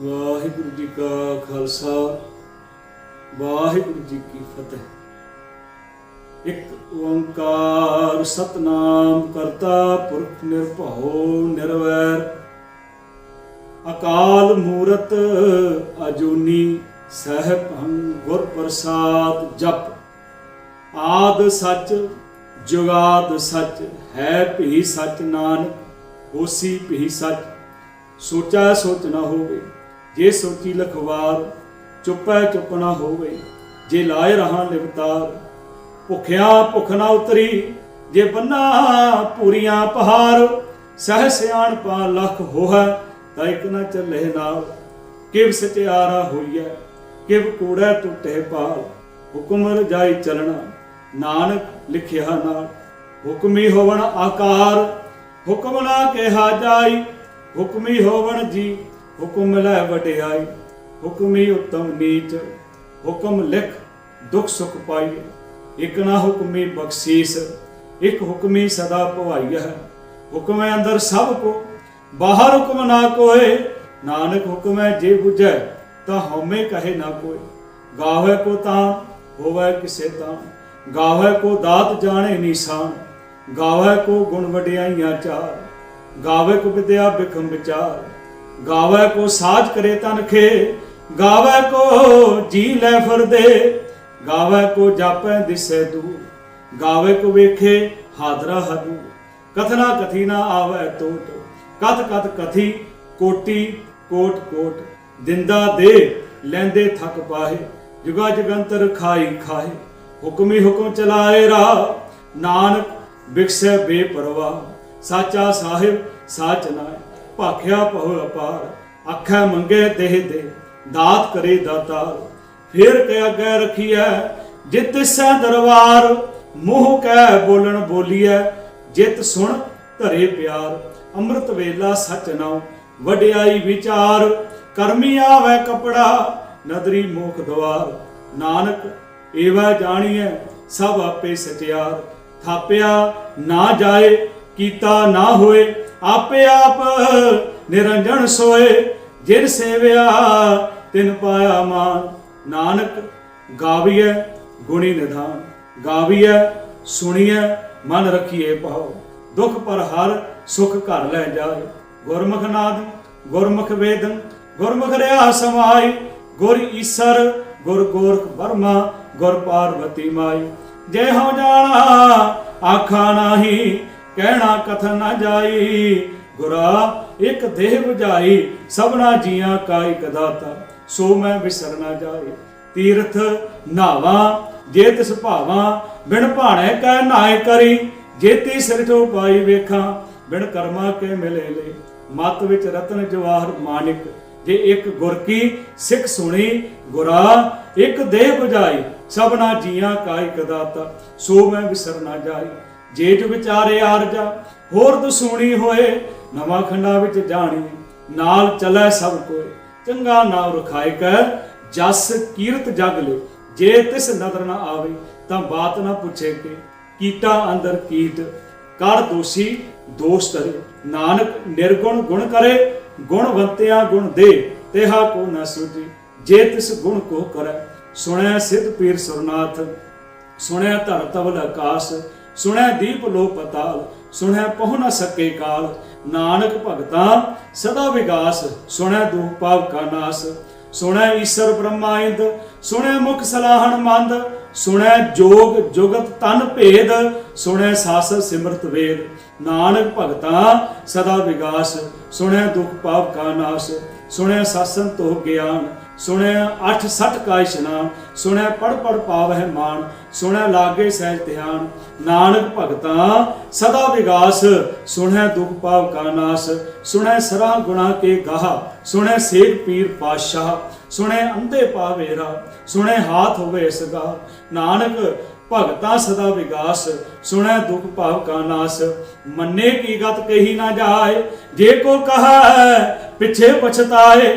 ਵਾਹਿਗੁਰੂ ਜੀ ਕਾ ਖਾਲਸਾ, ਵਾਹਿਗੁਰੂ ਜੀ ਕੀ ਫਤਿਹ। ਇੱਕ ਓੰਕਾਰ ਸਤਨਾਮ ਕਰਤਾ, ਪੁਰਖ ਨਿਰਭਉ ਨਿਰਵੈਰ। ਅਕਾਲ ਮੂਰਤ ਅਜੂਨੀ, ਸਹਿਬੰ ਗੁਰ ਪ੍ਰਸਾਦ ਜਪ। ਆਦ ਸੱਚ, ਜੁਗਾਦ ਸੱਚ, ਹੈ ਭੀ ਸੱਚ ਨਾਨਕ, ਹੋਸੀ ਭੀ ਸੱਚ। ਸੋਚਾ ਸੋਚ ਨਾ ਹੋਵੇ। ਜੇ ਸੋਚੀ ਲਖਵਾਰ, ਚੁੱਪੈ ਚੁੱਪ ਨਾ ਹੋਵੇ, ਜੇ ਲਾਏ ਰਹਾ ਲਿਵਤਾਰ ਭੁਖਿਆ ਭੁਖ ਨਾ ਉਤਰੀ, ਜੇ ਬੰਨਾ ਪੂਰੀਆਂ ਪਹਾੜ ਸਹਿ ਸਿਆਣ ਪਾ ਲਖ ਹੋਹੈ, ਤਾਂ ਇੱਕ ਨਾ ਚੱਲੇ ਨਾਲ। ਕਿਵ ਸਚਿਆਰਾ ਹੋਈਐ, ਕਿਵ ਕੂੜੈ ਟੁੱਟੇ ਪਾਲ ਹੁਕਮ ਰਜਾਈ ਚਲਣਾ, ਨਾਨਕ ਲਿਖਿਆ ਨਾਲ। ਹੁਕਮੀ ਹੋਵਣ ਆਕਾਰ, ਹੁਕਮ ਨਾ ਕਿਹਾ ਜਾਈ, ਹੁਕਮੀ ਹੋਵਣ ਜੀ ਹੁਕਮ ਲੈ ਵਡਿਆਈ, ਹੁਕਮੀ ਉਤਮ ਨੀਚ, ਹੁਕਮ ਲਿਖ, ਦੁਖ ਸੁਖ ਪਾਈਏ ਇਕ ਨਾ ਹੁਕਮੀ ਬਖਸ਼ੀਸ, ਇਕ ਹੁਕਮੀ ਸਦਾ ਭਵਾਈਆ ਹੈ ਹੁਕਮ ਅੰਦਰ ਸਭ ਕੋ, ਬਾਹਰ ਹੁਕਮ ਨਾ ਕੋਏ। ਨਾਨਕ ਹੁਕਮ ਜੇ 부ਝੈ ਤਾਂ ਹਉਮੈ ਕਹੇ ਨਾ ਕੋਈ ਗਾਵੇ ਕੋ ਤਾਂ, ਹੋਵੇ ਕਿਸੇ ਤਾਂ। ਗਾਵੇ ਕੋ ਦਾਤ ਜਾਣੇ ਨਿਸ਼ਾਨ। ਗਾਵੇ ਕੋ ਗੁਣ ਵਡਿਆਈਆਂ ਚਾਰ। ਗਾਵੇ ਕੋ ਵਿਦਿਆ ਬਿਖਮ ਵਿਚਾਰ ਗਾਵੇ ਕੋ ਸਾਜ ਕਰੇ ਤਨ ਗਾਵੇ ਕੋ ਜੀ ਲੈ ਫਰਦੇ, ਗਾਵੇ ਕੋ ਜਾਪੈ ਦਿਸੈ ਦੂਰ, ਗਾਵੇ ਕੋ ਵੇਖੇ ਹਾਦਰਾ ਹਦੂ ਕਥਨਾ ਕਥੀ ਨਾ ਆਵੇ ਟੋਟ ਕਥ ਕਥ ਕਥੀ ਕੋਟੀ ਕੋਟ ਕੋਟ, ਦਿੰਦਾ ਦੇ ਲੈਂਦੇ ਥਕ ਪਾਹੇ, ਜੁਗਾ ਜਗੰਤਰ ਖਾਈ ਖਾਏ ਹੁਕਮੀ ਹੁਕਮ ਚਲਾਏ ਰਾ, ਨਾਨਕ ਬਿਕਸੈ ਬੇਪਰਵਾਹ, ਸਾਚਾ ਸਾਹਿਬ ਸਾਚ ਨਾਏ ਭਾਖਿਆ ਪਹੁ ਅਪਾਰ ਅੱਖਾਂ ਮੰਗੇ ਦੇਹ ਦੇ, ਦਾਤ ਕਰੇ ਦਾਤਾਰ। ਫਿਰ ਕੇ ਅੱਗੇ ਰਖੀਐ, ਜਿਤ ਸੈ ਦਰਬਾਰ, ਮੂੰਹ ਕਹਿ ਬੋਲਣ ਬੋਲੀਐ, ਜਿਤ ਸੁਣ ਧਰੇ ਪਿਆਰ। ਅੰਮ੍ਰਿਤ ਵੇਲਾ ਸਚ ਨਾਉ, ਵਡਿਆਈ ਵਿਚਾਰ। ਕਰਮੀ ਆਵੇ ਕਪੜਾ, ਨਦਰੀ ਮੋਖ ਦਵਾਰ। ਨਾਨਕ, ਏਵਾ ਜਾਣੀਐ, ਸਭ ਆਪੇ ਸਚਿਆਰ। ਥਾਪਿਆ ਨਾ ਜਾਏ, ਕੀਤਾ ਨਾ ਹੋਏ ਆਪੇ ਆਪ ਨਿਰੰਜਨ ਸੋਏ, ਜਿਨ ਸੇਵਿਆ ਤਿਨ ਪਾਇਆ ਮਾਨ। ਨਾਨਕ ਗਾਵੀਐ ਗੁਣੀ ਨਿਧਾਨ, ਗਾਵੀਐ ਸੁਣੀਐ ਮਨ ਰਖੀਏ ਭਾਉ। ਦੁਖ ਪਰ ਹਰ ਸੁਖ ਘਰ ਲੈ ਜਾਏ। ਗੁਰਮੁਖ ਨਾਦ, ਗੁਰਮੁਖ ਵੇਦਨ, ਗੁਰਮੁਖ ਰਿਆ ਸਮਾਈ। ਗੁਰ ਈਸਰ, ਗੁਰ ਗੋਰਖ ਵਰਮਾ, ਗੁਰ ਪਾਰਵਤੀ ਮਾਈ। ਜੈ ਹੋ ਜਾਣਾ, ਆਖਾ ਨਾਹੀ ਕਹਿਣਾ ਕਥਨ ਨਾ ਜਾਈ। ਗੁਰਾ, ਇੱਕ ਦੇਹ 부ਝਾਈ ਸਭਨਾ ਜੀਆਂ ਕਾ ਇਕ ਦਾਤਾ। ਸੋ ਮੈਂ ਵਿਸਰ ਨਾ ਜਾਏ ਤੀਰਥ ਨਾਵਾ, ਜੇ ਤਿਸ ਭਾਵਾ, ਬਿਨ ਭਾਣੇ ਕੈ ਨਾਏ ਕਰੀ। ਜੇਤੀ ਸਿਰ ਤੋਂ ਪਾਈ ਵੇਖਾਂ, ਬਿਨ ਕਰਮਾ ਕੇ ਮਿਲੇ ਲੈ। ਮਤ ਵਿੱਚ ਰਤਨ ਜਵਾਹਰ ਮਾਨਿਕ, ਜੇ ਇੱਕ ਗੁਰ ਕੀ ਸਿੱਖ ਸੁਣੀ। ਗੁਰਾ, ਇੱਕ ਦੇਹ 부ਝਾਈ ਸਭਨਾ ਜੀਆਂ ਕਾ ਇਕ ਦਾਤਾ। ਸੋ ਮੈਂ ਵਿਸਰ ਨਾ ਜਾਈ। ਜੇ ਜੋ ਵਿਚਾਰੇ ਆਰਜਾ, ਹੋਰ ਦਸੂਣੀ ਹੋਏ, ਨਵਾਂ ਖੰਡਾ ਵਿੱਚ ਜਾਣੀ, ਨਾਲ ਚਲੇ ਸਭ ਕੋਏ। ਚੰਗਾ ਨਾਮ ਰਖਾਇ ਕਰ, ਜਸ ਕੀਰਤ ਜਗ ਲੈ। ਜੇ ਤਿਸ ਨਦਰ ਨਾ ਆਵੇ, ਤਾਂ ਬਾਤ ਨਾ ਪੁੱਛੇ ਕਿ। ਕੀਟਾ ਅੰਦਰ ਕੀਟ, ਕਰ ਦੋਸ਼ੀ ਦੋਸ਼ ਕਰੇ ਨਾਨਕ ਨਿਰਗੁਣ ਗੁਣ ਕਰੇ, ਗੁਣਵੰਤਿਆ ਗੁਣ ਦੇ, ਤੇਹਾ ਕੋ ਨ ਸੁਜੀ ਜੇ ਤਿਸ ਗੁਣ ਕੋ ਕਰੈ ਸੁਣਿਆ ਸਿਧ ਪੀਰ ਸੁਰਨਾਥ ਸੁਣਿਆ ਧਰ ਤਵਲ ਆਕਾਸ਼। ਸੁਣੈ ਦੀਪ ਲੋ ਪਤਾਲ ਸੁਣਿਆ ਪਹੁ ਨ ਸਕੇ ਕਾਲ। ਨਾਨਕ ਭਗਤਾ, ਸਦਾ ਵਿਗਾਸ ਸੁਣਿਆ ਦੁਖ ਪਾਪ ਕਾ ਨਾਸ। ਸੁਣਿਆ ਈਸ਼ਰ ਬ੍ਰਹਮਾ ਇੰਦ ਸੁਣਿਆ ਮੁਖ ਸਲਾਹਣ ਮੰਦ। ਸੁਣੈ ਜੋਗ ਜੁਗਤ ਤਨ ਭੇਦ, ਸੁਣੈ ਸਾਸ ਸਿਮਰਤ ਵੇਦ। ਨਾਨਕ ਭਗਤਾ, ਸਦਾ ਵਿਗਾਸ ਸੁਣਿਆ ਦੁਖ ਪਾਪ ਕਾ ਨਾਸ। ਸੁਣਿਆ ਸਾਸਨ ਤੋ ਗਿਆਨ ਸੁਣਿਆ ਅਠ ਸਠ ਕਾ ਇਸ਼ਨਾਨ ਸੁਣਿਆ ਪੜ ਪੜ ਪਾਵਹਿ ਮਾਨ, ਸੁਣਿਆ ਲਾਗੇ ਸਹਿਜ ਧਿਆਨ। ਨਾਨਕ ਭਗਤਾ, ਸਦਾ ਵਿਗਾਸ, ਸੁਣਿਆ ਦੁਖ ਪਾਵ ਕਾ ਨਾਸ। ਸੁਣਿਆ ਸਰਾ ਗੁਣਾ ਕੇ ਗਾਹ, ਸੁਣਿਆ ਸੇਖ ਪੀਰ ਪਾਤਸ਼ਾਹ। ਸੁਣਿਆ ਅੰਧੇ ਪਾਵੇਰਾ ਸੁਣਿਆ ਹਾਥ ਹੋਵੇ ਇਸਗਾ ਨਾਨਕ ਭਗਤਾ ਸਦਾ ਵਿਗਾਸ ਸੁਣੈ ਦੁਖ ਭਾਵ ਕਾ ਨਾਸ। ਮੰਨੇ ਕੀ ਗਤ ਕਹੀ ਨਾ ਜਾਏ, ਜੇ ਕੋ ਕਹੈ ਪਿਛੇ ਪਛਤਾਏ।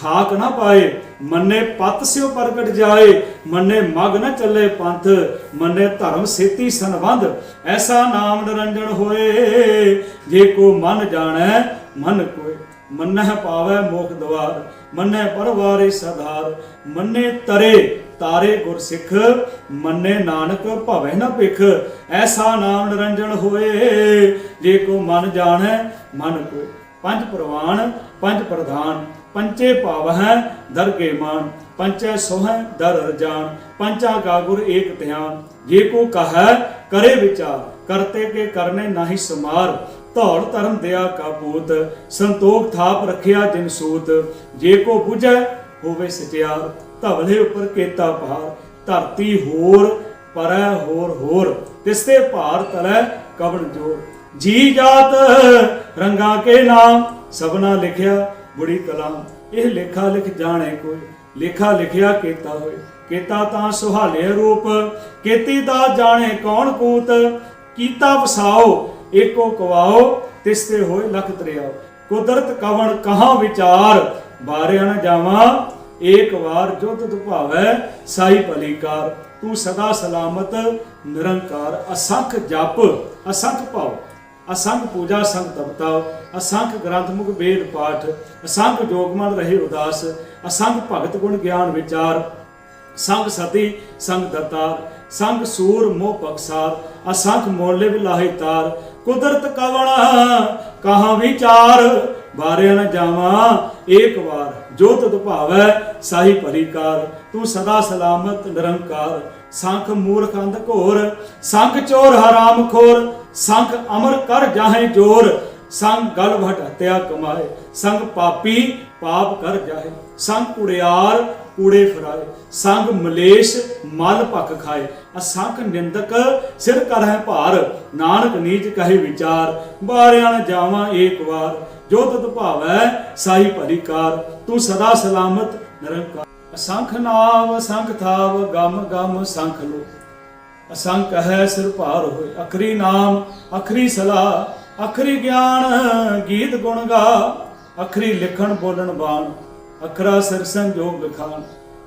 ਥਾਕ ਨਾ ਪਾਏ, ਮੰਨੇ ਪਤ ਸਿਓ ਪ੍ਰਗਟ ਜਾਏ, ਮੰਨੇ ਮਗ ਨਾ ਚੱਲੇ ਪੰਥ, ਮੰਨੇ ਧਰਮ ਸੇਤੀ ਸੰਬੰਧ, ਐਸਾ ਨਾਮ ਨਿਰੰਜਨ ਹੋਏ, ਜੇ ਕੋ ਮਨ ਜਾਣੈ, ਮਨ ਕੋਏ। ਮੰਨਹਿ ਪਾਵੈ ਮੋਖ ਦਵਾਰ ਮੰਨੈ ਪਰਵਾਰੇ ਸਧਾਰ, ਮੰਨੇ ਤਰੇ ਤਾਰੇ ਗੁਰ ਸਿੱਖ, ਮੰਨੇ ਨਾਨਕ ਭਵੈ ਨਾ ਭਿਖ, ਐਸਾ ਨਾਮ ਨਿਰੰਜਨ ਹੋਏ, ਜੇ ਕੋ ਮਨ ਜਾਣੈ, ਮਨ ਕੋਏ। ਪੰਜ ਪ੍ਰਵਾਨ, ਪੰਜ ਪ੍ਰਧਾਨ ਪੰਚੇ ਭਾਵ ਹੈ ਦਰਗੇ ਮਾਨ, ਪੰਚੈ ਸੋਹੈ ਦਰ ਰਜਾਨ ਪੰਚਾ ਕਾ ਗੁਰ ਏਕ ਧਿਆਨ, ਜੇ ਕੋ ਕਹੈ ਕਰੇ ਵਿਚਾਰ, ਕਰਤੇ ਕੇ ਕਰਨੇ ਨਾਹੀ ਸਮਾਰ, ਧੌੜ ਧਰਮ ਦਿਆ ਕਾ ਪੂਤ, ਸੰਤੋਖ ਥਾਪ ਰਖਿਆ ਜਿਨ ਸੂਤ, ਜੇ ਕੋ 부ਝੈ ਹੋਵੇ ਸਚਿਆਰ, ਧਵਲੇ ਉਪਰ ਕੇਤਾ ਭਾਰ, ਧਰਤੀ ਹੋਰ, ਪਰੈ ਹੋਰ ਹੋਰ, ਤਿਸਤੇ ਭਾਰ ਤਲੈ ਕਵਣ ਜੋਰ, ਜੀ ਜਾਤ ਰੰਗਾ ਕੇ ਨਾਮ, ਸਭਨਾ ਲਿਖਿਆ ਬੁੜੀ ਕਲਾ, ਇਹ ਲੇਖਾ ਲਿਖ ਜਾਣੇ ਕੋਈ, ਲੇਖਾ ਲਿਖਿਆ ਕੀਤਾ ਹੋਏ। ਕੀਤਾ ਤਾਂ ਸੁਹਾਲੇ ਰੂਪ, ਕੀਤੀ ਦਾ ਜਾਣੇ ਕੌਣ ਕੂਤ। ਕੀਤਾ ਵਸਾਓ, ਏਕੋ ਕਵਾਓ, ਤਿਸਤੇ ਹੋਏ ਲਖ ਤਰਿਆਓ। ਕੁਦਰਤ ਕਵਣ ਕਹਾ ਵਿਚਾਰ ਬਾਰਿਆ ਨ ਜਾਵਾਂ, ਏਕ ਵਾਰ ਜੁਤ ਦੁਭਾਵੈ ਸਾਈ ਭਲੀਕਾਰ। ਤੂੰ ਸਦਾ ਸਲਾਮਤ, ਨਿਰੰਕਾਰ, ਅਸੰਖ ਜਪ, ਅਸੰਖ ਭਾਵ ਅਸੰਗ ਪੂਜਾ ਸੰਗ ਤਪਤਾ, ਅਸੰਖ ਗ੍ਰੰਥ ਮੁਖ ਵੇਦ ਪਾਠ ਅਸੰਗ ਜੋਗਮਨ ਰਹੇ ਉਦਾਸ ਅਸੰਗ ਭਗਤ ਗੁਣ ਗਿਆਨ ਵਿਚਾਰ, ਸੰਗ ਸਤੀ, ਸੰਗ ਦਤਾਰ, ਸੰਗ ਸੂਰ ਮੋਹ ਪਕਸਾਰ, ਅਸੰਖ ਮੋਲੇ ਵਿਲਾਹੀ ਤਾਰ, ਕੁਦਰਤ ਕਵਣਾ ਕਹਾ ਵਿਚਾਰ ਬਾਰੇ ਨ ਜਾਵਾਂ, ਏਕ ਵਾਰ, ਜੋ ਤਤ ਭਾਵੈ ਸਾਈ ਭਲੀਕਾਰ ਤੂੰ ਸਦਾ ਸਲਾਮਤ ਨਿਰੰਕਾਰ, ਸੰਖ ਮੂਰਖ ਅੰਧ ਘੋਰ, ਸੰਖ ਚੋਰ ਹਰਾਮ ਖੋਰ ਸੰਖ ਅਮਰ ਕਰ ਜਾਹੇ ਜੋਰ, ਸੰਗ ਗਲ ਹਤਿਆ ਕਮਾਏ। ਸੰਗ ਪਾਪੀ ਪਾਪ ਕਰ ਜਾਏ ਸੰਗ ਕੁੜਿਆਰ ਕੂੜੇ ਫਰਾਏ। ਸੰਗ ਮਲੇਸ਼ ਮਲ ਭਖ ਖਾਏ। ਅਸੰਖ ਨਿੰਦਕ ਸਿਰ ਕਰਹਿ ਭਾਰ, ਨਾਨਕ ਨੀਚ ਕਹੇ ਵਿਚਾਰ। ਬਾਰਿਆਂ ਨ ਜਾਵਾਂ ਏਕ ਵਾਰ, ਜੋ ਤਤ ਭਾਵੈ ਸਾਈ ਭਲੀਕਾਰ ਤੂੰ ਸਦਾ ਸਲਾਮਤ ਨਿਰੰਕਾਰ। ਅਸੰਖ ਨਾਮ ਸੰਖ ਥਾਵ, ਗਮ ਗਮ ਸੰਖ ਲੋ ਅਸੰਖ ਹੈ ਸਿਰ ਭਾਰ ਹੋਏ। ਅਖਰੀ ਨਾਮ, ਅਖਰੀ ਸਲਾ ਅਖਰੀ ਗਿਆਨ, ਗੀਤ ਗੁਣ ਗਾ। ਅਖਰੀ ਲਿਖਣ ਬੋਲਣ ਬਾਣ, ਅਖਰਾ ਸਿਰ ਸੰਜੋਗ ਵਿਖਾਣ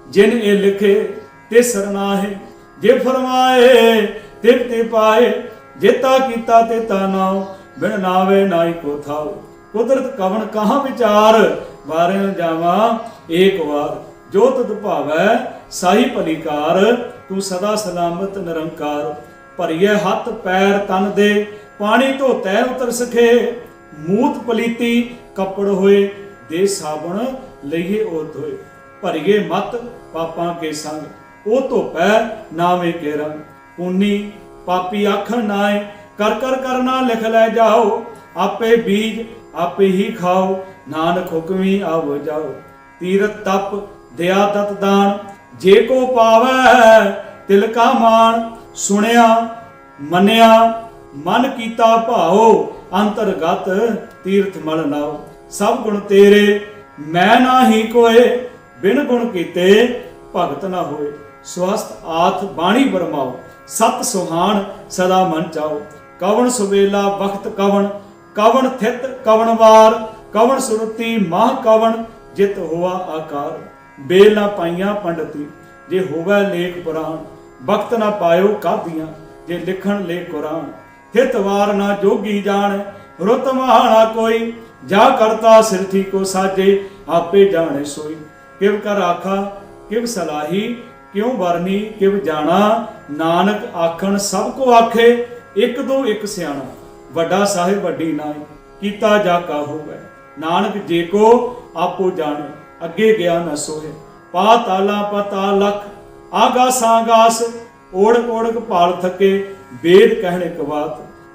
ਜਿਨ ਇਹ ਲਿਖੇ ਤੇ ਸਰਨਾਹੇ ਜੇ ਫਰਮਾਏ ਤੇ ਤੇ ਪਾਏ। ਜੇਤਾ ਕੀਤਾ ਤੇ ਤਾ ਨਾਉ। ਬਿਨ ਨਾਵੇ ਨਾਈ ਕੋ ਥਾਉ। ਕੁਦਰਤ ਕਵਣ ਕਹਾ ਵਿਚਾਰ? ਬਾਰੇ ਨ ਜਾਵਾਂ ਏਕ ਵਾਰ। ਜੋ ਤਦ ਭਾਵੈ ਸਾਈ ਭਲੀਕਾਰ, ਤੂੰ ਸਦਾ ਸਲਾਮਤ ਨਿਰੰਕਾਰ ਭਰੀਏ ਹੱਥ ਪੈਰ ਤਨ ਦੇ, ਪਾਣੀ ਧੋਤੈ ਉਤਰ ਸਖੇ, ਮੂਤ ਪਲੀਤੀ ਕੱਪੜ ਹੋਏ, ਦੇ ਸਾਬਣ ਲਈਏ ਉਹ ਧੋਏ, ਭਰੀਏ ਮਤ ਪਾਪਾਂ ਕੇ ਸੰਗ ਉਹ ਧੋਪੈ ਨਾਵੇਂ ਕੇ ਰੰਗ, ਪੂਨੀ ਪਾਪੀ ਆਖਣ ਨਾਏ, ਕਰ ਕਰ ਕਰਨਾ ਲਿਖ ਲੈ ਜਾਓ, ਆਪੇ ਬੀਜ ਆਪੇ ਹੀ ਖਾਓ, ਨਾਨਕ ਹੁਕਮੀ ਆਵ ਜਾਓ ਤੀਰਤ ਤਪ ਦਿਆ ਦਤ ਦਾਨ ਜੇ ਕੋ ਪਾਵੈ ਤਿਲ ਕਾ ਮਾਨ ਸੁਣਿਆ, ਮੰਨਿਆ, ਮਨ ਕੀਤਾ ਭਾਓ ਅੰਤਰਗਤ ਤੀਰਥ ਮਲ ਨਾਓ ਸਭ ਗੁਣ ਤੇਰੇ, ਮੈਂ ਨਾਹੀ ਕੋਏ, ਬਿਨ ਗੁਣ ਕੀਤੇ ਭਗਤ ਨਾ ਹੋਏ। ਸਵਸਤ ਆਥ ਬਾਣੀ ਬਰਮਾਓ ਸਤ ਸੁਹਾਣ ਸਦਾ ਮਨ ਚਾਓ ਕਵਣ ਸੁਵੇਲਾ ਵਖਤ ਕਵਣ ਕਵਣ ਥਿਤ ਕਵਣ ਵਾਰ, ਕਵਣ ਸੁਰਤੀ ਮਾਹ ਕਵਣ, ਜਿਤ ਹੋਆ ਆਕਾਰ। ਬੇਲ ਨਾ ਪਾਈਆਂ ਪੰਡਤੀ ਜੇ ਹੋਵੇ ਲੇਖ ਪੁਰਾਣ, ਵਕਤ ਨਾ ਪਾਇਓ ਕਾਦੀਆਂ। ਜੇ ਲਿਖਣ ਲੇ ਕੁਰਾਨ ਹਿਤ ਨਾ ਜੋਗੀ ਜਾਣ। ਰੁਤ ਮਹਾਣਾ ਕੋਈ, ਜਾ ਕਰਤਾ ਸਿਰਥੀ ਕੋ ਸਾਜੇ, ਆਪੇ ਜਾਣੇ ਸੋਈ। ਕਿਵ ਕਰ ਆਖਾ, ਕਿਵ ਸਲਾਹੀ, ਕਿਉ ਵਰਨੀ, ਕਿਵ ਜਾਣਾ। ਨਾਨਕ ਆਖਣ ਸਭ ਕੋ ਆਖੇ, ਇੱਕ ਦੋ ਇੱਕ ਸਿਆਣਾ। ਵੱਡਾ ਸਾਹਿਬ ਵੱਡੀ ਨਾਈ ਕੀਤਾ ਜਾ ਕਾ ਹੋਵੇ। ਨਾਨਕ ਜੇ ਕੋ, ਆਪੋ ਜਾਣੇ। ਅੱਗੇ ਗਿਆ ਨਾ ਸੋਏ ਪਾ ਤਾਲਾ ਪਤਾ ਲਖ, ਆਗਾ ਸਾਗਾਸ, ਓੜਕ ਓੜਕ ਭਾਲ ਥਕੇ, ਵੇਦ ਕਹਿਣ ਇੱਕ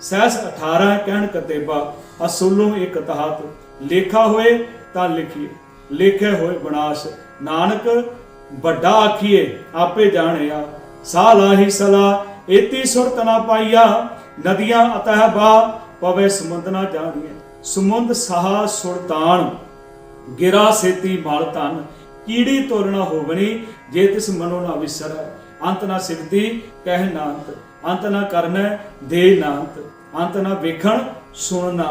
ਸਹਿਸ 18 ਕਹਿਣ ਕਤੇਬਾ, ਅਸੁਲੋਂ ਇੱਕ ਤਹਤ। ਲੇਖਾ ਹੋਏ ਤਾਂ ਲਿਖੀਏ, ਲੇਖੇ ਹੋਏ ਬਨਾਸ਼। ਨਾਨਕ, ਵੱਡਾ ਆਖੀਏ, ਆਪੇ ਜਾਣਿਆ ਸਾਹ ਲਾਹੀ ਸਲਾ, ਏਤੀ ਸੁਰਤ ਨਾ ਪਾਈਆ, ਨਦੀਆਂ ਅਤਹਿ ਬਾ, ਪਵੇ ਸਮੁੰਦ ਨਾ ਜਾਣੀਏ। ਸਮੁੰਦ ਸਾਹ ਸੁਰਤਾਨ ਗਿਰਾ ਸੇਤੀ ਮਲ ਧਨ, ਕੀੜੀ ਤੋਲਣਾ ਹੋਵਣੀ, ਜੇ ਤਿਸ ਮਨੋ ਨਾ ਵਿਸਰੈ। ਅੰਤ ਨਾ ਸਿਫਤੀ ਕਹਿ ਨਾ ਅੰਤ ਨਾ ਕਰਨਾ, ਦੇ ਨਾ ਅੰਤ ਨਾ ਵੇਖਣ, ਸੁਣ ਨਾ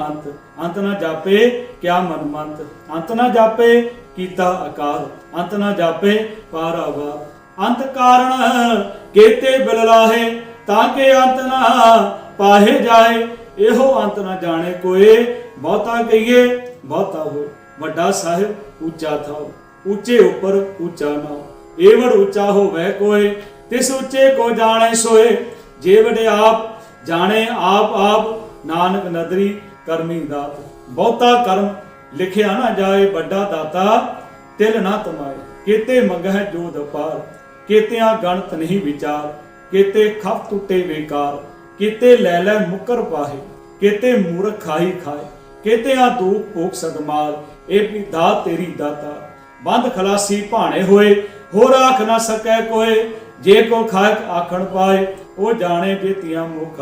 ਅੰਤ ਨਾ ਜਾਪੇ, ਕਿਆ ਮਨ ਅੰਤ ਨਾ ਜਾਪੇ, ਕੀਤਾ ਆਕਾਰ। ਅੰਤ ਨਾ ਜਾਪੇ ਪਾਰਾਵਾ ਅੰਤ ਕਾਰਣ ਕੇਤੇ ਬਿਲ ਲਾਹੇ, ਤਾਂ ਕਿ ਅੰਤ ਨਾ ਪਾਹੇ ਜਾਏ। ਇਹੋ ਅੰਤ ਨਾ ਜਾਣੇ ਕੋਏ, ਬਹੁਤਾ ਕਹੀਏ, ਬਹੁਤਾ ਹੋਏ। ਵੱਡਾ ਸਾਹਿਬ, ਉੱਚਾ ਥਾਓ ਉੱਚੇ ਉੱਪਰ ਉੱਚਾ ਨਾ ਏਵੜ ਉੱਚਾ ਹੋਵੇ ਕੋਏ, ਤਿਸ ਉੱਚੇ ਕੋ ਜਾਣੇ ਸੋਏ। ਜੇ ਵਡੇ ਆਪ ਜਾਣੇ, ਆਪ ਆਪ ਨਾਨਕ ਨਦਰੀ ਕਰਮੀ ਦਾਤ ਬਹੁਤਾ ਕਰਮ ਲਿਖਿਆ ਨਾ ਜਾਏ, ਵੱਡਾ ਦਾਤਾ ਤਿਲ ਨਾ ਤਮਾਏ ਕੀਤੇ ਮੰਗਹਿ ਜੋਦ ਅਪਾਰ, ਕੀਤਿਆਂ ਗਣਤ ਨਹੀਂ ਵਿਚਾਰ। ਕੀਤੇ ਖਪ ਟੁੱਟੇ ਵੇਕਾਰ ਕੀਤੇ ਲੈ ਲੈ ਮੁਕਰ ਪਾਹੇ। ਕੀਤੇ ਮੂਰਖ ਖਾਈ ਖਾਏ, ਕੀਤਿਆਂ ਦੂਖ ਭੋਗ ਸਦਮਾਲ। ਇਹ ਵੀ ਦਾਤ ਤੇਰੀ ਦਾਤਾ। ਬੰਦ ਖਲਾਸੀ ਭਾਣੇ ਹੋਏ, ਹੋਰ ਆਖ ਨਾ ਸਕੈ ਕੋਏ। ਜੇ ਕੋ ਖਾਇਕ ਆਖਣ ਪਾਏ, ਉਹ ਜਾਣੇ ਜੇਤੀਆਂ ਮੁਖ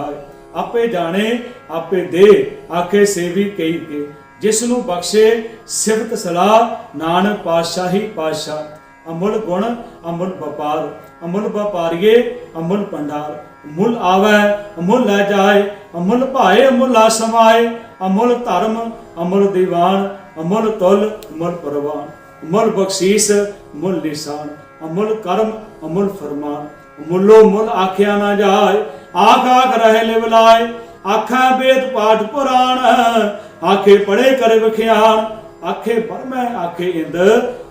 ਆਪੇ ਜਾਣੇ, ਆਪੇ ਦੇ, ਆਖੇ ਸੇਵੀ ਕਈ ਕੇ। ਜਿਸ ਨੂੰ ਬਖਸ਼ੇ, ਸਿਫਤ ਸਲਾਹ, ਨਾਨਕ ਪਾਤਸ਼ਾਹੀ ਪਾਤਸ਼ਾਹ। ਅਮੁੱਲ ਗੁਣ, ਅਮੁੱਲ ਵਪਾਰ। ਅਮੁੱਲ ਵਪਾਰੀਏ, ਅਮੁੱਲ ਭੰਡਾਰ। ਮੁੱਲ ਆਵੈ, ਅਮੁੱਲ ਲੈ ਜਾਏ। ਅਮੁੱਲ ਭਾਏ, ਅਮੁੱਲ ਆ ਸਮਾਏ। ਅਮੁੱਲ ਧਰਮ, ਅਮੁੱਲ ਦੀਵਾਨ। ਅਮੁੱਲ ਤੁਲ, ਅਮਲ ਪਰਵਾਨ, ਅਮਲ ਬਖਸ਼ੀਸ ਮੁੱਲ ਨਿਸ਼ਾਨ ਅਮੁੱਲ ਕਰਮ, ਅਮੁੱਲ ਫਰਮਾਨ। ਮੁੱਲੋ ਮੁੱਲ ਆਖਿਆ ਨਾ ਜਾਏ, ਆਖ ਆਖ ਰਹੇ ਲਿਵ ਆਖਾਂ ਵੇਦ ਪਾਠ ਪੁਰਾਣ, ਆਖੇ ਪੜੇ ਕਰ ਵਿਖਿਆਨ। ਆਖੇ ਬਰਮੈ ਆਖੇ ਇੰਦ,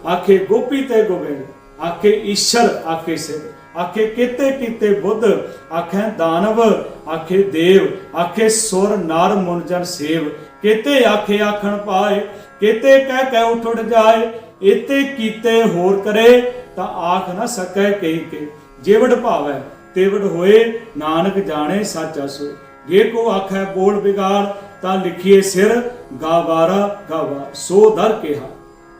ਆਖੇ ਗੋਪੀ ਤੇ ਗੋਬਿੰਦ। ਆਖੇ ਈਸ਼ਰ, ਆਖੇ ਸਿਵ ਆਖੇ ਕੀਤੇ ਕੀਤੇ ਬੁੱਧ, ਆਖੇ ਦਾਨਵ, ਆਖੇ ਦੇਵ, ਆਖੇ ਸੁਰ ਨਰ ਮੁਨਜਨ ਸੇਵ। ਕੀਤੇ ਆਖੇ ਆਖਣ ਪਾਏ ਕੀਤੇ ਕਹਿ ਕਹਿ ਉੱਠ ਜਾਏ ਇਤੇ ਕੀਤੇ ਹੋਰ ਕਰੇ, ਤਾਂ ਆਖ ਨਾ ਸਕੈ ਕਹੀ ਕੇ ਜੇਵੜ ਭਾਵੈ, ਤੇਵੜ ਹੋਏ, ਨਾਨਕ ਜਾਣੇ ਸਾਚਾ ਸੋ ਜੇ ਕੋ ਆਖੈ ਬੋਲ ਬਿਗਾੜ ਤਾਂ ਲਿਖੀਏ ਸਿਰ ਗਾਵਾਰਾ ਗਾਵਾ ਸੋ ਦਰ ਕਿਹਾ,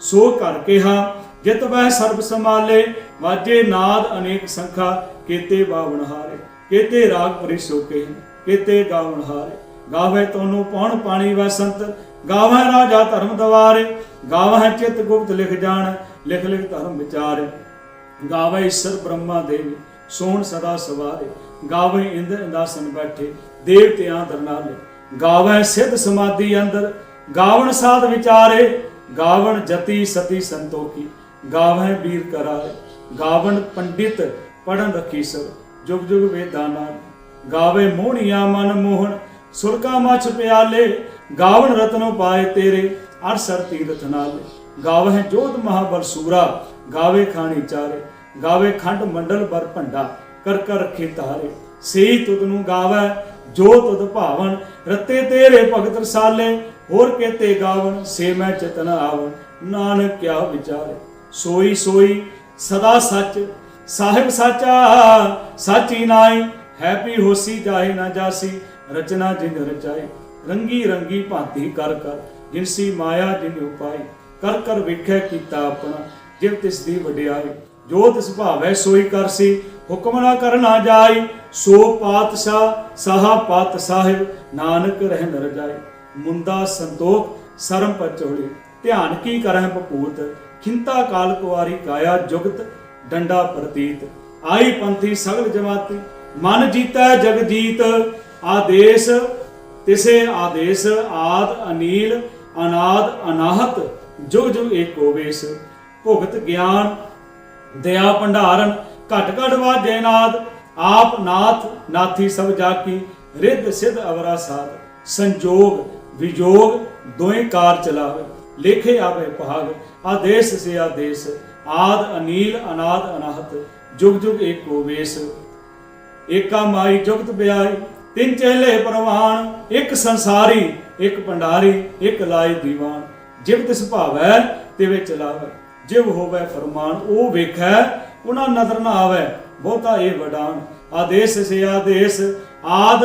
ਸੋ ਕਰ ਕਿਹਾ, ਜਿਤ ਵਹਿ ਸਰਬ ਸਮਾਲੇ ਵਾਜੇ ਨਾਦ ਅਨੇਕ ਸੰਖਾ, ਕੀਤੇ ਬਾਵਣ ਹਾਰੇ। ਕੀਤੇ ਰਾਗ ਪਰਿਸੋਕੇ ਕੀਤੇ ਗਾਵਣ ਹਾਰੇ। ਗਾਵੇ ਤੋਨੂੰ ਪੌਣ ਪਾਣੀ ਵੈ ਸੰਤ ਰਾਜਾ ਧਰਮ ਦਵਾਰੇ ਗਾਵੇ ਚਿਤ ਗੁਪਤ ਲਿਖ ਜਾਣ, ਲਿਖ ਲਿਖ ਧਰਮ ਵਿਚਾਰੇ। ਗਾਵੇ ਈਸ਼ਰ ਬ੍ਰਹਮਾ ਦੇਵੀ, ਸੋਣ ਸਦਾ ਸਵਾਰੇ। ਗਾਵੇ ਇੰਦ ਇੰਦਾਸਨ ਬੈਠੇ ਦੇਵਤਿਆਂ ਦਰਨਾਲੇ ਗਾਵੇ ਸਿੱਧ ਸਮਾਧੀ ਅੰਦਰ, ਗਾਵਣ ਸਾਧ ਵਿਚਾਰੇ। ਗਾਵਣ ਜਤੀ ਸਤੀ ਸੰਤੋਖੀ ਗਾਵੇ ਵੀਰ ਕਰਾਰੇ। ਗਾਵਣ ਪੰਡਿਤ ਪੜਨ ਰਖੀ ਸਭ, ਜੁਗ ਜੁਗ ਵੇਦਾਨਾ ਗਾਵੇ ਮੋਹਣੀਆਂ ਮਨ ਮੋਹਨ ਸੁਰਕਾ ਮਛ ਪਿਆਲੇ। ਗਾਵਣ ਰਤਨੋ ਪਾਏ ਤੇਰੇ ਅਰਸਰ ਤੀਰਥ ਨਾਲੇ। ਗਾਵੇ ਜੋਤ ਮਹਾਬਲ ਸੂਰਾ, ਗਾਵੇ ਖਾਣੀ ਚਾਰੇ। ਗਾਵੇ ਖੰਡ ਮੰਡਲ ਬਰ ਭੰਡਾ, ਕਰ ਕਰ ਰਖੇ ਤਾਰੇ। ਸਈ ਤੁਧ ਨੂੰ ਗਾਵੇ ਜੋ ਤੁਧ ਭਾਵਨ, ਰਤੇ ਤੇਰੇ ਭਗਤ ਰਸਾਲੇ। ਹੋਰ ਕੇਤੇ ਗਾਵਨ, ਸੇ ਮੈਂ ਚਤਨ ਆਵਨ, ਨਾਨਕ ਕਿਆ ਵਿਚਾਰੇ। ਸੋਈ ਸੋਈ, ਸਦਾ ਸੱਚ, ਸਾਹਿਬ ਸਾਚਾ, ਸਾਚੀ ਨਾਈ। ਹੈਪੀ ਹੋਸੀ ਜਾਏ ਨਾ ਜਾਸੀ, ਰਚਨਾ ਜਿਨ ਰਚਾਈ। ਰੰਗੀ ਰੰਗੀ ਭਾਂਤੀ ਕਰ ਕਰ ਜਿਨਸੀ ਮਾਇਆ ਜਿਨ ਉਪਾਈ, ਕਰ ਕਰ ਵੇਖੈ ਕੀਤਾ ਆਪਣਾ, ਜਿਵ ਤਿਸ ਦੀ ਵਡਿਆਈ। ਜੋ ਤਿਸ ਭਾਵੈ ਸੋਈ ਕਰਸੀ ਹੁਕਮ ਨਾ ਕਰਨਾ ਜਾਈ। ਸੋ ਪਾਤਸ਼ਾਹ, ਸਾਹਾ ਪਤ ਸਾਹਿਬ, ਨਾਨਕ ਰਹਿ ਨ ਰਜਾਈ ਮੁੰਦਾ ਸੰਤੋਖ, ਸਰਮ ਪਚੋੜੀ ਧਿਆਨ ਕੀ ਕਰਹਿ ਪਪੂਤ ਖਿੰਤਾ ਕਾਲ ਕੁਵਾਰੀ ਕਾਇਆ ਜੁਗਤ, ਡੰਡਾ ਪ੍ਰਤੀਤ। ਆਈ ਪੰਥੀ ਸਗਲ ਜਮਾਤੀ, ਮਨ ਜੀਤੈ ਜਗ ਜੀਤ, ਆਦੇਸ਼ ਤਿਸੇ ਆਦੇਸ਼ ਆਦ ਅਨੀਲ ਅਨਾਦ ਅਨਾਹਤ, ਜੁਗ ਜੁਗ ਏਕੋ ਵੇਸ ਭੁਗਤ ਗਿਆਨ, ਦਇਆ ਭੰਡਾਰਨ, ਘਟ ਘਟ ਵਾਜੇ ਨਾਦ, ਆਪ ਨਾਥ ਨਾਥੀ ਸਭ ਜਾਕੀ, ਰਿੱਧ ਸਿਧ ਅਵਰਾ ਸਾਧ। ਸੰਜੋਗ, ਵਿਜੋਗ ਦੋਏ ਕਾਰ ਚਲਾਵੇ, ਲੇਖੇ ਆਵੇ ਭਾਗ। ਆਦੇਸ਼ ਸੇ ਆਦੇਸ਼, ਆਦ ਅਨੀਲ ਅਨਾਦ ਅਨਾਹਤ, ਜੁਗ ਜੁਗ ਏਕੋ ਵੇਸ ਏਕਾ ਮਾਈ ਜੁਗਤ ਬਿਆਈ ਤਿੰਨ ਚੇਲੇ ਪ੍ਰਵਾਨ, ਇੱਕ ਸੰਸਾਰੀ, ਇੱਕ ਭੰਡਾਰੀ, ਇੱਕ ਲਾਈ ਦੀਵਾਨ। ਜਿਵ ਤਿਸ ਭਾਵੈ, ਤਿਵੇਂ ਚਲਾਵੇ। ਜਿਵ ਹੋਵੇ ਫਰਮਾਨ, ਉਹ ਵੇਖੈ, ਉਹਨਾਂ ਨਜ਼ਰ ਨਾ ਆਵੇ, ਬਹੁਤਾ ਇਹ ਵਡਾਨ। ਆਦੇਸ਼ ਸੇ ਆਦੇਸ਼, ਆਦ,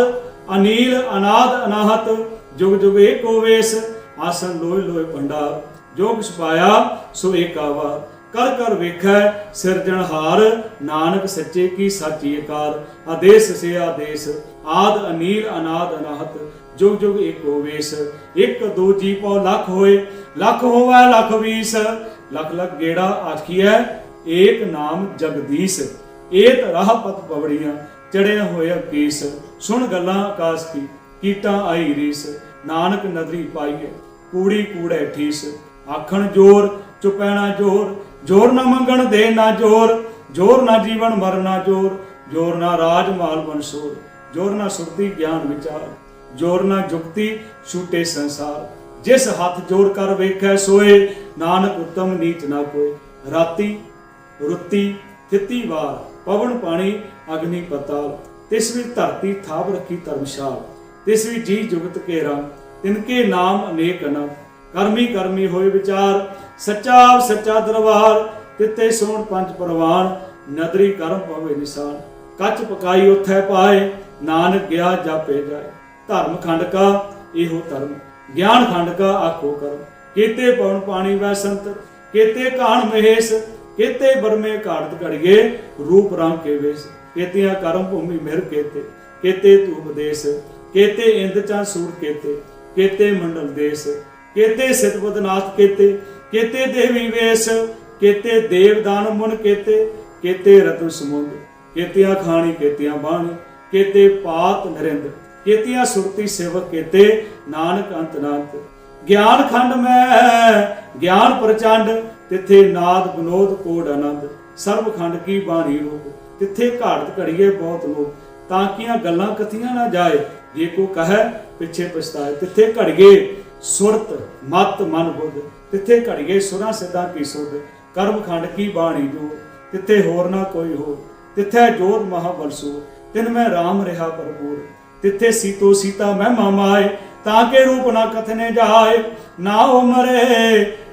ਅਨੀਲ, ਅਨਾਦ, ਅਨਾਹਤ, ਜੁਗ ਜੁਗ ਏਕੋ ਵੇਸ ਆਸਨ ਲੋਇ ਲੋਇ ਭੰਡਾਰ ਜੋ ਕਿਛ ਪਾਇਆ, ਸੋ ਏਕਾਵਾ ਕਰ ਕਰ ਵੇਖੈ, ਸਿਰਜਣਹਾਰ, ਨਾਨਕ ਸੱਚੇ ਕੀ ਸਾਚੀ ਅਕਾਰ ਆਦੇਸ਼ ਸੇ ਆਦੇਸ਼ ਆਦ ਅਨੀਲ ਅਨਾਦ ਅਨਾਹਤ ਜੁਗ ਜੁਗ ਏਕੋ ਵੇਸ ਇੱਕ ਦੋ ਜੀ ਪਉ ਲੱਖ ਹੋਏ, ਲੱਖ ਹੋਵੇ, ਲੱਖ ਵੀਸ। ਲੱਖ ਲੱਖ ਗੇੜਾ ਆਖੀਐ, ਏਕ ਨਾਮ ਜਗਦੀਸ਼, ਏਤ ਰਾਹ ਪਤ ਪਵੜੀਆਂ ਚੜਿਆ ਹੋਇਆ ਕੇਸ। ਸੁਣ ਗੱਲਾਂ ਆਕਾਸ਼ ਕੀ, ਕੀਟਾਂ ਆਈ ਰੀਸ। ਨਾਨਕ ਨਦਰੀ ਪਾਈਏ ਕੂੜੀ ਕੂੜੈ ਠੀਸ। ਆਖਣ ਜੋਰ ਚੁਪੈਣਾ ਜੋਰ ਜੋਰ ਨਾ ਮੰਗਣ ਦੇ ਨਾ ਜੋਰ ਜੋਰ ਨਾ ਜੀਵਨ ਮਰਨਾ ਜੋਰ ਜੋਰ ਨਾ ਰਾਜ ਮਾਲ ਬਨਸੋਰ ਜੋਰ ਨਾ ਸੁਰਤੀ ਗਿਆਨ ਵਿਚਾਰ ਜੋਰ ਨਾ ਜੁਗਤੀ ਛੂਟੇ ਸੰਸਾਰ। ਜਿਸ ਹੱਥ ਜੋੜ ਕਰ ਵੇਖੈ ਸੋਏ, ਨਾਨਕ ਉਤਮ ਨੀਚ ਨਾ ਕੋਏ। ਰਾਤੀ ਰੁੱਤੀ ਤਿੱਤੀ ਵਾਰ, ਪਵਨ ਪਾਣੀ ਅਗਨੀ ਪਤਾਲ। ਤਿਸ ਵੀ ਧਰਤੀ ਥਾਪ ਰੱਖੀ ਧਰਮਸ਼ਾਲ। ਤਿਸ ਵੀ ਜੀ ਜੁਗਤ ਕੇ ਰਾਮ ਤਿਨਕੇ ਨਾਮ ਅਨੇਕ ਅਨੰਤ ਕਰਮੀ ਕਰਮੀ ਹੋਏ ਵਿਚਾਰ, ਸੱਚਾ ਸੱਚਾ ਦਰਬਾਰ। ਤਿੱਤੇ ਸੋਣ ਪੰਜ ਪਰਵਾਨ, ਨਦਰੀ ਕਰਮ ਪਵੇ ਨਿਸ਼ਾਨ। ਕੱਚ ਪਕਾਈ ਉਥੈ ਪਾਏ, ਨਾਨਕ ਗਿਆ ਜਾਪੇ ਜਾਏ। ਧਰਮ ਖੰਡ ਕਾ, ਇਹੋ ਧਰਮ। ਗਿਆਨ ਖੰਡ ਕਾ ਆਖੋ ਕਰਮ। ਕੀਤੇ ਪਵਨ ਪਾਣੀ ਵੈ ਸੰਤ ਕੀਤੇ ਕਾਣ ਮਹੇਸ਼। ਕੀਤੇ ਬਰਮੇ ਘਾੜਤ ਘੜੀਏ, ਰੂਪ ਰੰਗ ਕੇ ਵੇਸ। ਕੀਤਿਆਂ ਕਰਮ ਭੂਮੀ ਮਿਹਰ ਕੀਤੇ। ਕੀਤੇ ਤੂ ਉਪਦੇਸ਼ ਕੀਤੇ ਇੰਦ ਚਾ ਸੂਰ ਕੀਤੇ। ਕੀਤੇ ਮੰਡਲ ਦੇਸ। ਕੀਤੇ ਸਿਤਪਦਨਾਥ ਕੀਤੇ। ਕੀਤੇ ਦੇਵੀ ਵੇਸ। ਕੀਤੇ ਦੇਵ ਦਾਨ ਮੁਨ ਕੀਤੇ। ਕੀਤੇ ਰਤਨ ਸਮੁੰਦ। ਕੀਤਿਆਂ ਖਾਣੀ, ਕੀਤਿਆਂ ਬਾਣੀ, ਕੀਤੇ ਪਾਤ ਨਰਿੰਦ, ਕੀਤਿਆਂ ਸੁਰਤੀ ਸੇਵਕ, ਕੀਤੇ ਨਾਨਕ ਅੰਤ ਨਾਨਕ। ਗਿਆਨ ਖੰਡ ਮੈਂ, ਗਿਆਨ ਪ੍ਰਚੰਡ, ਤਿੱਥੇ ਨਾਦ ਬਨੋਦ ਕੋਡ ਆਨੰਦ। ਸਰਬ ਖੰਡ ਕੀ ਬਾਣੀ ਰੂਪ, ਤਿੱਥੇ ਘਾੜਤ ਘੜੀਏ ਬਹੁਤ ਲੋਕ। ਤਾਂ ਕੀਆਂ ਗੱਲਾਂ ਕਥੀਆਂ ਨਾ ਜਾਏ, ਜੇ ਕੋ ਕਹੈ ਪਿੱਛੇ ਪਛਤਾਏ। ਤਿੱਥੇ ਘੜੀਏ ਸੁਰਤ, ਮਤ, ਮਨ ਬੁੱਧ। ਤਿੱਥੇ ਘੜੀਏ ਸੁਰਾਂ ਸਿੱਧਾਂ ਕੀ ਸੁਧ, ਕਰਮ ਖੰਡ ਕੀ ਬਾਣੀ ਜੋ ਤਿੱਥੇ ਹੋਰ ਨਾ ਕੋਈ ਹੋ ਤਿੱਥੇ ਜੋਤ ਮਹਾਬਲਸੂ, ਤਿਨ ਮੈਂ RAM ਰਿਹਾ ਭਰਪੂਰ। ਤਿੱਥੇ ਸੀਤੋ ਸੀਤਾ ਮੈਂ ਮਾਮਾਏ, ਤਾਂ ਕੇ ਰੂਪ ਨਾ ਕਥਨੇ ਜਾਏ, ਨਾ ਉਹ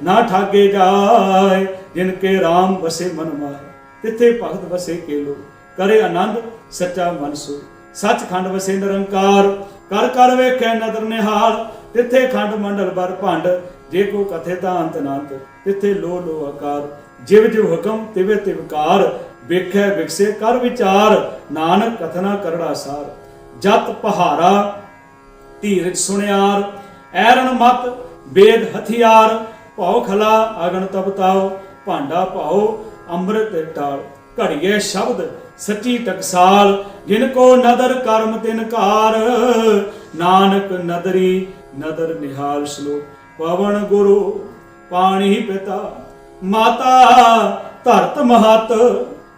ਨਾ ਠਾਗੇ ਜਾਏ, ਜਿਨ ਕੇ RAM ਵਸੇ ਮਨ ਮਾਏ ਤਿੱਥੇ ਭਗਤ ਵਸੇ ਕੇ ਲੋ ਕਰੇ ਆਨੰਦ ਸੱਚਾ ਮਨ ਸੋ ਸੱਚਖੰਡ ਵਸੇ ਨਿਰੰਕਾਰ, ਕਰ ਕਰ ਵੇਖੈ ਨਦਰ ਨਿਹਾਲ। ਤਿੱਥੇ ਖੰਡ ਮੰਡਲ ਬਰ ਭੰਡ, ਜੇ ਕੋ ਕਥੇ ਤਾਂ ਅੰਤ ਨਾਂਤ। ਤਿੱਥੇ ਲੋ ਲੋ ਆਕਾਰ, ਜਿਵ ਜਿਵ ਹੁਕਮ ਤਿਵੇ ਤਿਵਕਾਰ ਵੇਖੈ ਵਿਕਸੇ ਕਰ ਵਿਚਾਰ, ਨਾਨਕ ਕਥਨਾ ਕਰੜਾ ਸਾਰ। ਜਤ ਪਹਾਰਾ, ਧੀਰਜ ਸੁਣਿਆਰ ਐਰਨ ਮਤ ਵੇਦ ਹਥਿਆਰ, ਭਉ ਖਲਾ ਅਗਨ ਤਪਤਾਓ ਭਾਂਡਾ ਭਾਉ, ਅੰਮ੍ਰਿਤ ਟਾਲ। ਘੜੀਏ ਸ਼ਬਦ, ਸੱਚੀ ਟਕਸਾਲ ਜਿਨ ਕੋ ਨਦਰ ਕਰਮ ਤਿਨ ਕਾਰ ਨਾਨਕ ਨਦਰੀ, ਨਦਰ ਨਿਹਾਲ ਸ਼ਲੋਕ ਪਵਨ ਗੁਰੂ, ਪਾਣੀ ਪਿਤਾ। ਮਾਤਾ, ਧਰਤ ਮਹਤ